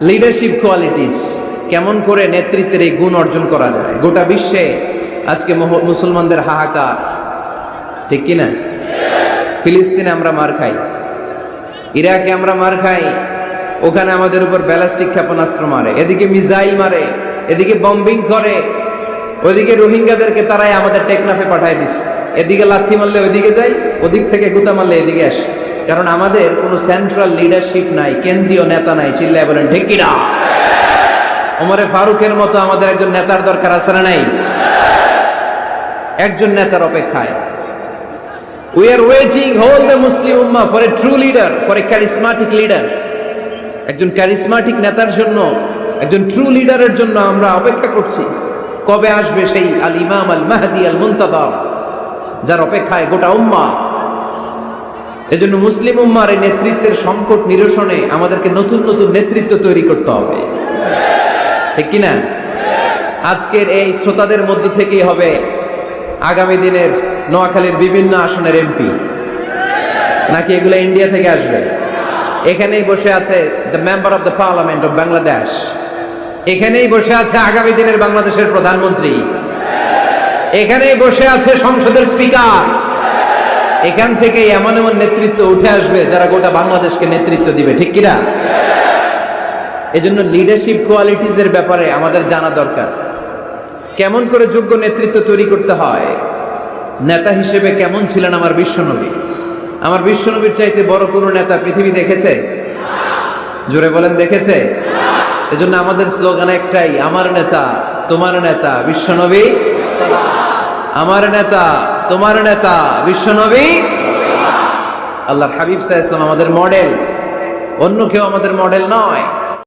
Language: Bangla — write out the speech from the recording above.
লিডারশিপ কোয়ালিটিস কেমন করে নেতৃত্বের এই গুণ অর্জন করা যায়? গোটা বিশ্বে আজকে মুসলমানদের হাহাকার। ঠিক কিনা? ফিলিস্তিনে আমরা মার খাই। ইরাকে আমরা মার খাই। ওখানে আমাদের উপর ব্যালাস্টিক ক্ষেপণাস্ত্র মারে। এদিকে মিসাইল মারে। এদিকে বম্বিং করে। ওদিকে রোহিঙ্গাদেরকে তারাই আমাদের টেকনাফে পাঠায় দিস। এদিকে লাথি মারলে ওইদিকে যাই, ওদিক থেকে গুতা মারলে এদিকে আসে। কারণ আমাদের কোনো সেন্ট্রাল লিডারশিপ নাই কেন্দ্রীয় নেতা নাই চিল্লায় বলেন ঠিক কিনা? ওমরে ফারুকের মতো আমাদের একজন নেতার দরকার আছে না নাই? একজন নেতার অপেক্ষায়। We are waiting all the Muslim Ummah for a true leader, for a charismatic leader. একজন ক্যারিসমাটিক নেতার জন্য একজন ট্রু লিডারের জন্য আমরা অপেক্ষা করছি। কবে আসবে সেই আল ইমাম আল মাহদি আল মুন্তাদার যার অপেক্ষায় গোটা উম্মা এজন্য মুসলিম উম্মার এই নেতৃত্বের সংকট নিরসনে আমাদেরকে নতুন নতুন নেতৃত্ব তৈরি করতে হবে। ঠিক কিনা? আজকের এই শ্রোতাদের মধ্য থেকেই হবে আগামী দিনের নোয়াখালীর বিভিন্ন আসনের এমপি। নাকি এগুলো ইন্ডিয়া থেকে আসবে? এখানেই বসে আছে the member of the parliament of Bangladesh এখানেই বসে আছে আগামী দিনের বাংলাদেশের প্রধানমন্ত্রী। এখানেই বসে আছে সংসদের স্পিকার এখান থেকে এমন এমন নেতৃত্ব উঠে আসবে যারা গোটা বাংলাদেশকে নেতৃত্ব দিবে, ঠিক কিনা? এজন্য লিডারশিপ কোয়ালিটিজের ব্যাপারে আমাদের জানা দরকার। কেমন করে যোগ্য নেতৃত্ব তৈরি করতে হয়? নেতা হিসেবে কেমন ছিলেন আমার বিশ্বনবী? আমার বিশ্বনবীর চাইতে বড় কোনো নেতা পৃথিবী দেখেছে? জোরে বলেন, দেখেছে? এজন্য আমাদের স্লোগান একটাই, আমার নেতা, তোমার নেতা, বিশ্বনবী, আমার নেতা। তোমার নেতা বিশ্বনবী? আল্লাহর হাবিব সাহা ইসলাম আমাদের মডেল অন্য কেউ আমাদের মডেল নয়।